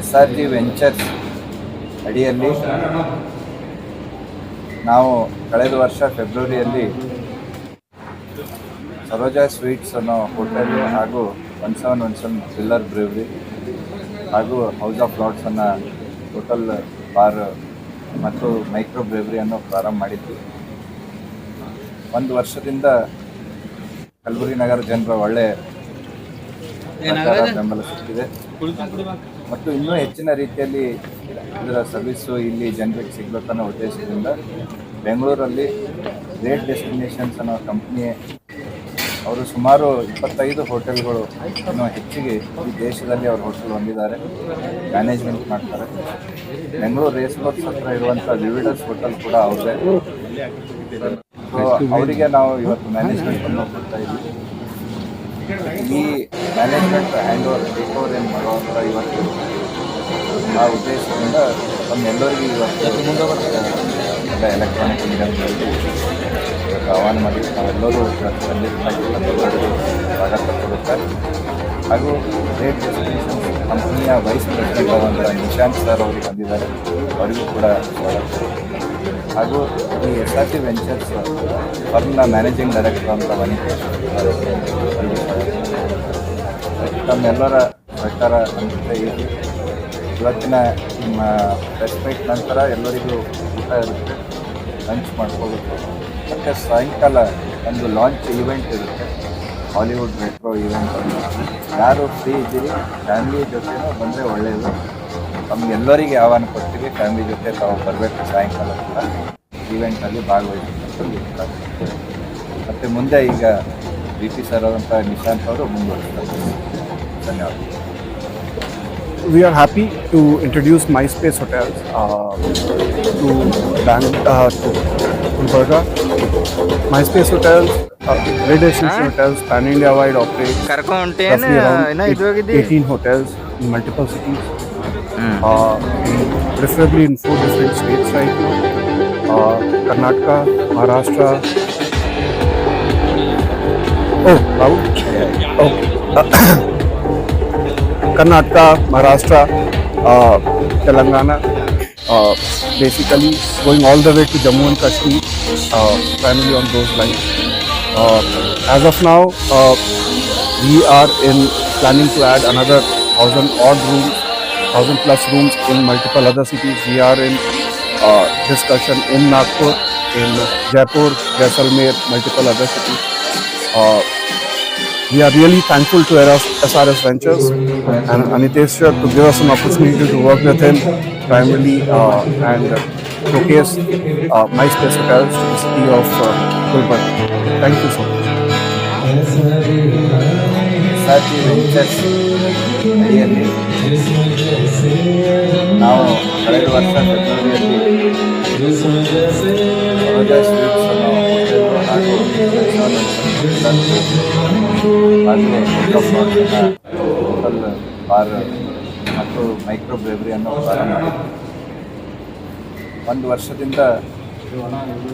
S R G ventures ಅಡಿಯಲ್ಲಿ ನಾವು ಕಳೆದ ವರ್ಷ ಫೆಬ್ರವರಿಯಲ್ಲಿ ಸರೋಜಾ ಸ್ವೀಟ್ಸ್ ಅನ್ನೋ ಹೋಟೆಲ್ ಹಾಗೂ one seven one seven pillar brewery ಹಾಗೂ ಹೌಸ್ ಆಫ್ ಲಾಟ್ಸ್ ಅನ್ನೋ ಹೋಟೆಲ್ ಬಾರ್ ಮತ್ತು ಮೈಕ್ರೋ ಬ್ರೇವ್ರಿ ಅನ್ನೋ ಪ್ರಾರಂಭ ಮಾಡಿದ್ವಿ. ಒಂದು ವರ್ಷದಿಂದ ಕಲಬುರಗಿ ನಗರ ಜನರ ಒಳ್ಳೆ ಬೆಂಬಲ ಸಿಕ್ಕಿದೆ. ಮತ್ತು ಇನ್ನೂ ಹೆಚ್ಚಿನ ರೀತಿಯಲ್ಲಿ ಇದರ ಸರ್ವಿಸು ಇಲ್ಲಿ ಜನರಿಗೆ ಸಿಗಬೇಕನ್ನೋ ಉದ್ದೇಶದಿಂದ ಬೆಂಗಳೂರಲ್ಲಿ ಗ್ರೇಟ್ ಡೆಸ್ಟಿನೇಷನ್ಸ್ ಅನ್ನೋ ಕಂಪ್ನಿ ಅವರು ಸುಮಾರು ಇಪ್ಪತ್ತೈದು ಹೋಟೆಲ್ಗಳು ಇನ್ನೂ ಹೆಚ್ಚಿಗೆ ಈ ದೇಶದಲ್ಲಿ ಅವರು ಹೋಟೆಲ್ ಹೊಂದಿದ್ದಾರೆ. ಮ್ಯಾನೇಜ್ಮೆಂಟ್ ಮಾಡ್ತಾರೆ. ಬೆಂಗಳೂರು ರೇಸ್ ಕೋರ್ಸ್ ಹತ್ರ ಇರುವಂಥ ವಿವಿಡಸ್ ಹೋಟೆಲ್ ಕೂಡ ಅವರೇ ಅವರಿಗೆ ನಾವು ಇವತ್ತು ಮ್ಯಾನೇಜ್ಮೆಂಟ್ ಅನ್ನು ಕೊಡ್ತಾ ಇದ್ದೀವಿ. ಈ management hand over take over ಏನು ಮಾಡುವಂಥ ಇವತ್ತು ಆ ಉದ್ದೇಶದಿಂದ ನಮ್ಮೆಲ್ಲರಿಗೂ ಇವತ್ತು ಎಲ್ಲ ಎಲೆಕ್ಟ್ರಾನಿಕ್ ಮೀಡಿಯಾದಲ್ಲಿ ಇವತ್ತು ಆಹ್ವಾನ ಮಾಡಿ ನಾವೆಲ್ಲರೂ ಕೊಡುತ್ತಾರೆ ಹಾಗೂ ಗ್ರೇಟ್ ಕಂಪ್ನಿಯ ವೈಸ್ ಪ್ರೆಸಿಡೆಂಟ್ ಆದಂಥ ನಿಶಾಂತ್ ಸರ್ ಅವರು ಬಂದಿದ್ದಾರೆ. ಅವರಿಗೂ ಕೂಡ ಸ್ವಾಗತ. ಹಾಗೂ ಈ ಎಸ್ ಆರ್ ಟಿ ವೆಂಚರ್ಸ್ ಫರ್ಮ್ನ ಮ್ಯಾನೇಜಿಂಗ್ ಡೈರೆಕ್ಟರ್ ಅಂತ ಬನ್ನಿ. ತಮ್ಮೆಲ್ಲರ ಪ್ರಕಾರ ಜೊತೆ ಇರಲಿ. ಇವತ್ತಿನ ನಿಮ್ಮ ರೆಸ್ಪೆಕ್ಟ್ ನಂತರ ಎಲ್ಲರಿಗೂ ಊಟ ಇರುತ್ತೆ ಲಂಚ್ ಮಾಡ್ಕೋಬೇಕು. ಮತ್ತು ಸಾಯಂಕಾಲ ಒಂದು ಲಾಂಚ್ ಈವೆಂಟ್ ಇರುತ್ತೆ ಹಾಲಿವುಡ್ ಮೆಟ್ರೋ ಈವೆಂಟ್ ಯಾರು ಫ್ರೀ ಇದ್ದೀರಿ, ಫ್ಯಾಮಿಲಿ ಜೊತೆ ಬಂದರೆ ಒಳ್ಳೆಯದು ನಮಗೆಲ್ಲರಿಗೆ ಆಹ್ವಾನ ಕೊಡ್ತೀವಿ ಫ್ಯಾಮಿಲಿ ಜೊತೆ ತಾವು ಬರಬೇಕು ಸಾಯಂಕಾಲ ಕೂಡ ಈವೆಂಟಲ್ಲಿ ಭಾಗವಹಿಸಬೇಕು ಮತ್ತು ಮುಂದೆ ಈಗ ಬಿ ಪಿ ಸರ್ ಆದಂಥ ನಿಶಾಂತ್ ಅವರು ಮುಂದುವರಿಸ್ತಾರೆ ಧನ್ಯವಾದ we are happy to introduce MySpace Hotels uh, to Bang uh, to Gulbarga. MySpace Hotels, uh, Red Destination Hotels, pan India wide operate ಕರ್ಕೊಂಡ್ roughly around ಏನೋ eight- ಇದು ಹೋಗಿದ್ದಿ 18 hotels in multiple cities, hmm. Preferably in four different states right Karnataka Maharashtra Karnataka Maharashtra Telangana basically going all the way to Jammu and Kashmir family on those line as of now we are in planning to add another thousand odd rooms thousand plus rooms in multiple other cities. We are in uh, discussion in Nagpur, in Jaipur, Jaisalmer, multiple other cities. Uh, we are really thankful to SRS Ventures and Anitesh to give us an opportunity to work with him primarily uh, and showcase uh, MySpace Hotels to the city of uh. Thank you so much. Sachi ventures ಅಡಿಯಲ್ಲಿ ನಾವು ಕಳೆದ ವರ್ಷ ಫೆಬ್ರವರಿಯಲ್ಲಿ bar ಮತ್ತು micro ಮಾಡಿದ್ವಿ. ಒಂದು ವರ್ಷದಿಂದ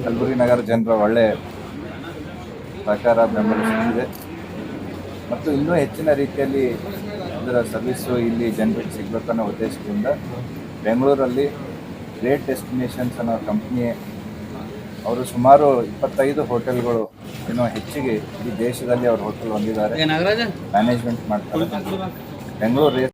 ಕಲಬುರಗಿ ನಗರ ಜನರ ಒಳ್ಳೆ ಪ್ರಕಾರ ಬೆಂಬಲಿಸುತ್ತಿದೆ ಮತ್ತು ಇನ್ನೂ ಹೆಚ್ಚಿನ ರೀತಿಯಲ್ಲಿ ಅದರ ಸರ್ವಿಸು ಇಲ್ಲಿ ಜನರಿಗೆ ಸಿಗಬೇಕನ್ನೋ ಉದ್ದೇಶದಿಂದ ಬೆಂಗಳೂರಲ್ಲಿ ಗ್ರೇಟ್ ಡೆಸ್ಟಿನೇಷನ್ಸ್ ಅನ್ನೋ ಕಂಪ್ನಿ ಅವರು ಸುಮಾರು ಇಪ್ಪತ್ತೈದು ಹೋಟೆಲ್ಗಳು ಏನೋ ಹೆಚ್ಚಿಗೆ ಈ ದೇಶದಲ್ಲಿ ಅವ್ರ ಹೋಟೆಲ್ ಹೊಂದಿದ್ದಾರೆ ಮ್ಯಾನೇಜ್ಮೆಂಟ್ ಮಾಡ್ತಾರೆ. ಬೆಂಗಳೂರು